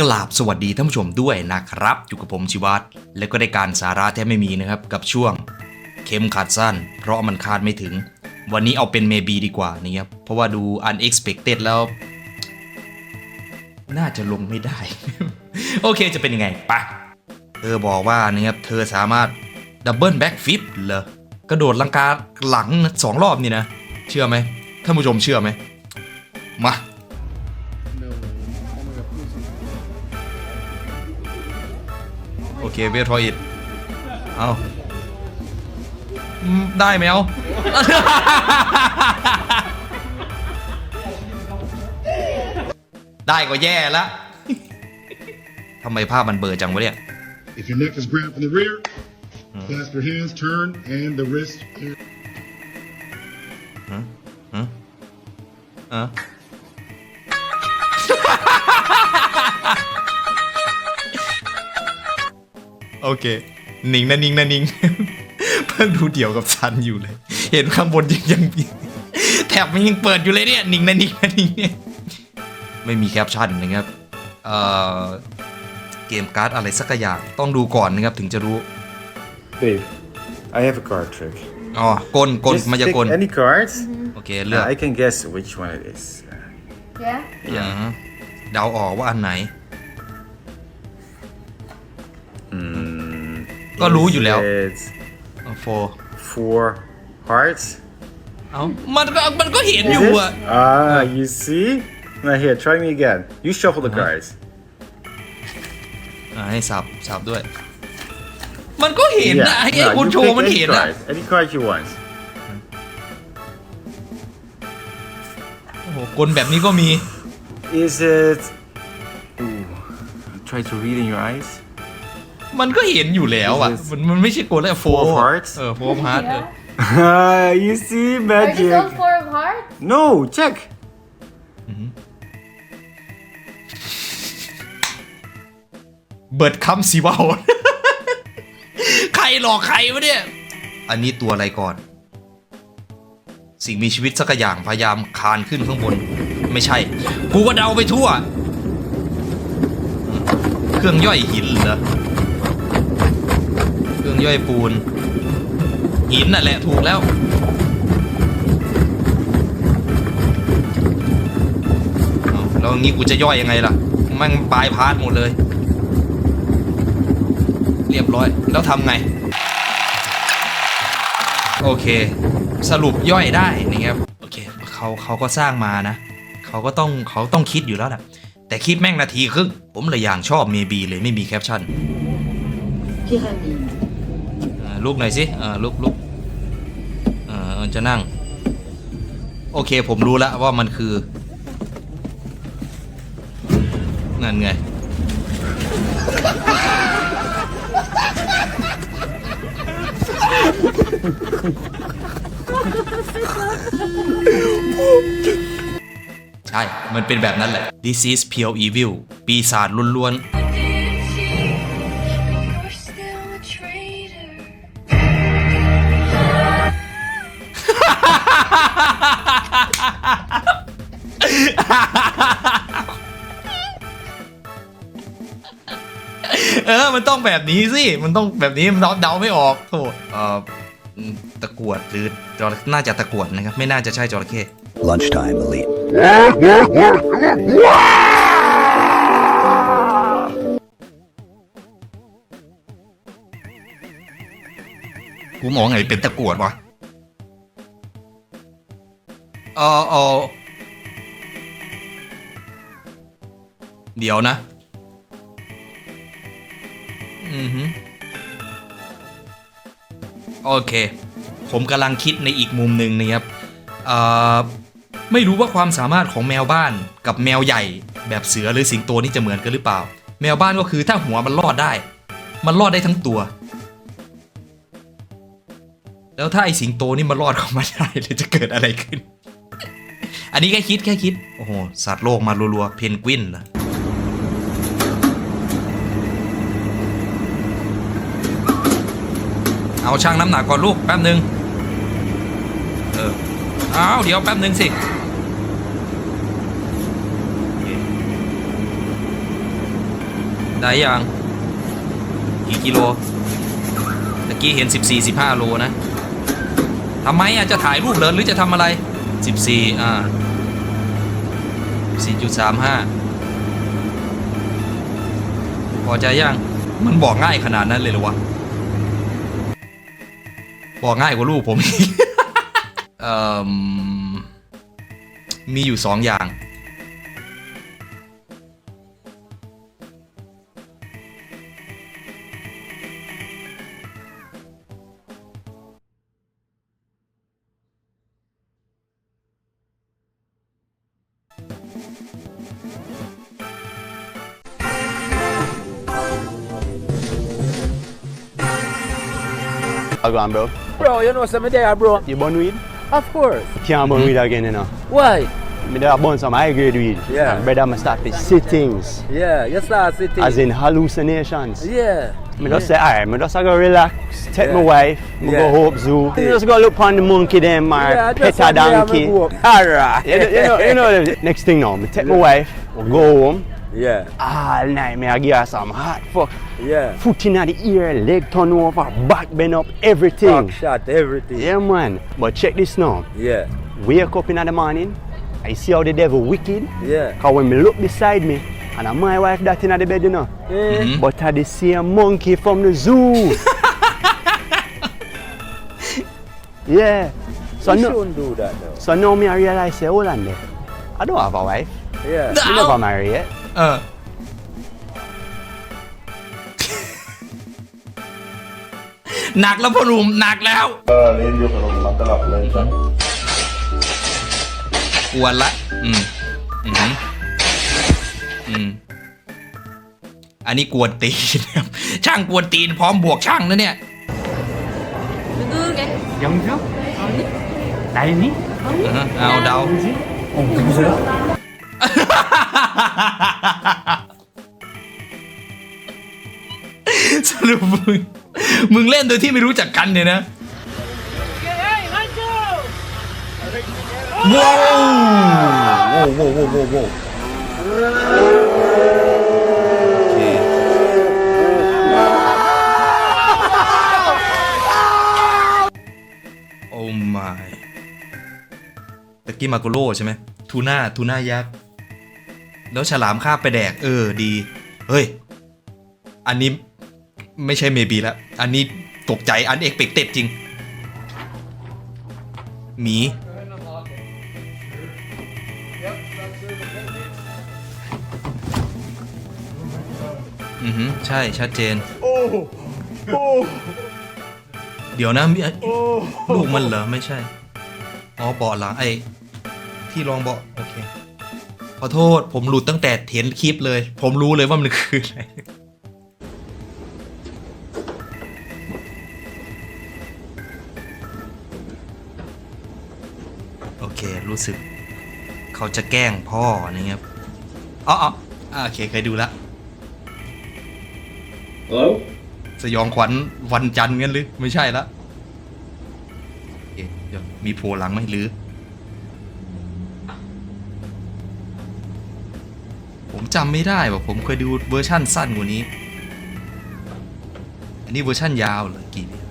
กราบสวัสดีท่านผู้ชมด้วยนะครับ อยู่กับผมชิวัตรและก็ได้การสาระแทบไม่มีนะครับ กับช่วงเข็มขัดสั้น เพราะมันคาดไม่ถึง วันนี้เอาเป็นเมบีดีกว่านี่ครับเพราะว่าดู unexpected แล้ว น่าจะลงไม่ได้ โอเคจะเป็นยังไงไปะเธอบอกว่านะครับเธอสามารถดับเบิลแบ็กฟิปเหรอกระโดดลังกาหลังสองรอบนี่นะ เชื่อไหมท่านผู้ชมเชื่อไหมมา เคเวททออิดเอาอืมได้ไหมเอาได้ก็แย่ละทำไมภาพมันเบลอจังวะเนี่ย If your neck is grabbed from the rear, clasp your hands, turn, and the wrist. เออ โอเคนิ่งนะนิ่งนะนิ่งเพิ่งดูเดี่ยวกับซันอยู่เลย เห็นข้างบนยังยังมีแถบมันยังเปิดอยู่เลยเนี่ยนิ่งนะนิ่งนะนิ่งเนี่ยไม่มีแคปชั่นนะครับเอ่อเกมการ์ดอะไรสักอย่างต้องดูก่อนนะครับถึงจะรู้ Babe, I have a card trick. อ๋อกลกล Just มายา pick กล any card. โอเคเลือก Uh, I can guess which one it is. Yeah? อืมเดาออกว่าอันไหน ก็รู้อยู่แล้ว is it โฟ four hearts? เอามันก็มันก็เห็น Is อยู่ it? อะ Ah, you see? Now here, try me again. You shuffle the cards. อ่าให้สับสับด้วย มันก็เห็นนะให้ no, คุณ you โชว์ pick มัน any เห็นนะ card. Any card you want. โอ้โหกลแบบนี้ก็มี Is it? Ooh, try to read in your eyes. มันก็เห็นอยู่แล้วอะ Is it มันมันไม่ใช่กลแล้วโฟ Four of hearts? เออโฟฮาร์ด Yeah? Ah, you see Are these all magic. four of hearts? No, check. เบิร์ดคัมสีวาวใครหลอกใครวะเนี่ย อันนี้ตัวอะไรก่อน สิ่งมีชีวิตสักอย่างพยายามคานขึ้นข้างบน ไม่ใช่ กูก็เดาไปทั่ว เครื่องย่อยหินเหรอเครื่อง ย่อยปูน หินน่ะแหละถูกแล้ว แล้วงี้กูจะย่อยยังไงล่ะแม่งบายพาสหมดเลย เรียบร้อย แล้วทำไง โอเค สรุปย่อยได้นะครับโอเคเขาเขาก็สร้างมานะ เขาก็ต้องเขาต้องคิดอยู่แล้วแหละแต่คลิปแม่งนาทีครึ่งผมเลยอย่างชอบเมบีเลยไม่มีแคปชั่น Pyramide. อ่า ลุกหน่อยสิอ่าลุกลุกอ่าจะนั่ง โอเคผมรู้แล้วว่ามันคือ นั่นไง ใช่ มันเป็นแบบนั้นแหละ This is pure evil ปีศาจล้วน You're เออ มันต้องแบบนี้สิ มันต้องแบบนี้มันเดาไม่ออกโทษเอ่ออืมตะกรวดหรือจระน่าจะตะกรวดนะครับ ไม่น่าจะใช่จระเข้ Lunchtime elite. กูมองไงเป็นตะกรวดวะเออเออเดี๋ยวนะ อือฮึโอเค ผมกำลังคิดในอีกมุมหนึ่งนะครับไม่รู้ว่าความสามารถของแมวบ้านกับแมวใหญ่แบบเสือหรือสิงโตนี่จะเหมือนกันหรือเปล่า แมวบ้านก็คือถ้าหัวมันรอดได้ มันรอดได้ทั้งตัว แล้วถ้าไอสิงโตนี่มันรอดเข้ามาได้เลยจะเกิดอะไรขึ้น อันนี้แค่คิดแค่คิด โอ้โหสัตว์โลกมารัวๆเพนกวินเหรอ เอาช่างน้ำหนักก่อนลูกแป๊บหนึ่งเออเอาเดี๋ยวแป๊บหนึ่งสิได้ยังกี่กิโลตะกี้เห็น 14 15โลนะทำไมอะจะถ่ายรูปเหรอหรือจะทำอะไร 14 อ่า4.35 พอใจยัง มันบอกง่ายขนาดนั้นเลยหรอวะ บอกง่ายกว่าลูกผมอีกเอ่อมีอยู่สองอย่าง I'll go on, bro. Bro, you know some there, bro. You burn weed? Of course. Can't burn weed again, you know. Why? Me there burn some high grade weed. Yeah. And brother, I start to see things. Yeah, you start sitting. As in hallucinations. Yeah. Me just say, alright, me just go relax, take my Yeah. wife, me Yeah. go Hope Zoo. Me just go look on the monkey them or Yeah, pet a one day I donkey. Alright. You know, you know, you know the next thing now, me take my wife, we go home, Yeah. all night me I give her some hot fuck. Yeah. Foot in the ear, leg turn over, back bend up, everything. Back shot, everything. Yeah man, but check this now. Yeah. Wake up in the morning, I see how the devil wicked. Yeah. Cause when me look beside me, and my wife that in the bed, you know. Eh? But I the same monkey from the zoo. yeah. So you no, shouldn't do that though. so now me I realize, say, hold on there. I don't have a wife. Yeah. Me never marry yet. เออ หนักแล้วพ่อหนุ่มหนักแล้วกวนละ อืม อืมอืม อันนี้กวนตีนครับช่างกวนตีนพร้อมบวกช่างนะเนี่ย 누구게? 영주? 나인이? อ่าฮะเอาเดา 어, 누구세요? สรุปมึงมึงเล่นโดยที่ไม่รู้จักกันเนี่ยนะว้าวโว้วโว้วโว้วโว้วโว้วโอเคโอ้ my ตะกี้มาโกโร่ใช่ไหมทูน่าทูน่ายักษ์ แล้วฉลามคาบไปแดก เออดี เฮ้ย อันนี้ไม่ใช่เมบีแล้ว อันนี้ตกใจอันเอกเปกเต็ดจริง หมี อือหือใช่ชัดเจน เดี๋ยวนะมีลูกมันเหรอ ไม่ใช่ อ๋อเบาะหลังไอ้ ที่รองเบาะโอเค ขอโทษผมหลุดตั้งแต่เห็นคลิปเลย ผมรู้เลยว่ามันคืออะไรโอเครู้สึก เขาจะแกล้งพ่อนี่ครับอ๋ออ๋ออะโอเคเคยดูแล้ว Hello? สยองขวัญวันจันทร์งั้นหรือ ไม่ใช่ละโอเคเดี๋ยวมีโผล่หลังไหมหรือ จำไม่ได้ว่าผมเคยดูเวอร์ชั่นสั้นกว่านี้ อันนี้เวอร์ชั่นยาวเหรอกี่เนี่ย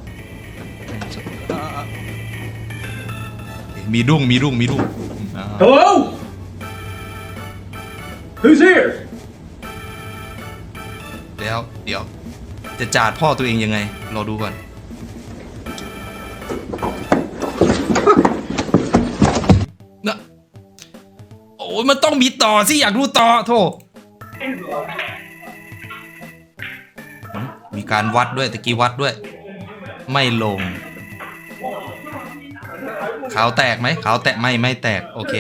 มีรุ่งมีรุ่งมีรุ่งอ่า Hello? Who's here? แล้วเดี๋ยว จะจาดพ่อตัวเองยังไง รอดูก่อน นะ โอ้ยมันต้องมีต่อสิ อยากดูต่อโทษ มีการวัดด้วยตะกี้วัดด้วย ไม่ลง ขาวแตกไหมขาวแตกไม่ไม่แตก โอเค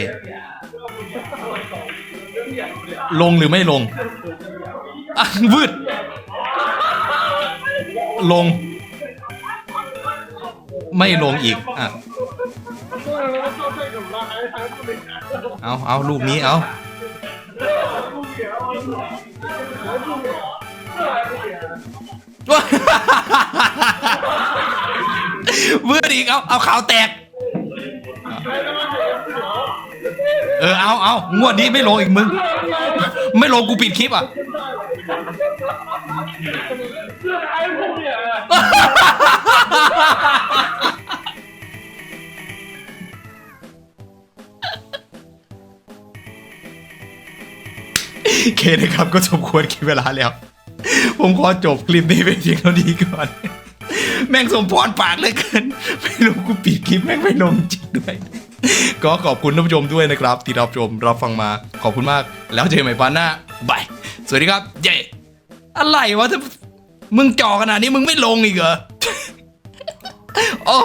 ลงหรือไม่ลงอะวืดลง ไม่ลงอีกอะเอาเอาลูกนี้เอา วืดอีกเอาเอาขาวแตก เออเอาเอางวดนี้ไม่ลงอีกมึง ไม่ลงกูปิดคลิปอะเคนะครับก็สมควรกินเวลาแล้ว ผมขอจบคลิปนี้ไปเพียงเท่านี้ก่อน แม่งสมพรปากเลยเกิน ไม่รู้กูปิดคลิปแม่งไม่ลงจริงด้วย ก็ขอบคุณท่านผู้ชมด้วยนะครับ ที่รับชมรับฟังมาขอบคุณมาก แล้วเจอกันใหม่ปันหน้าบายสวัสดีครับเย้อะไรวะถ้ามึงจ่อขนาดนี้มึงไม่ลงอีกเหรอ โอ้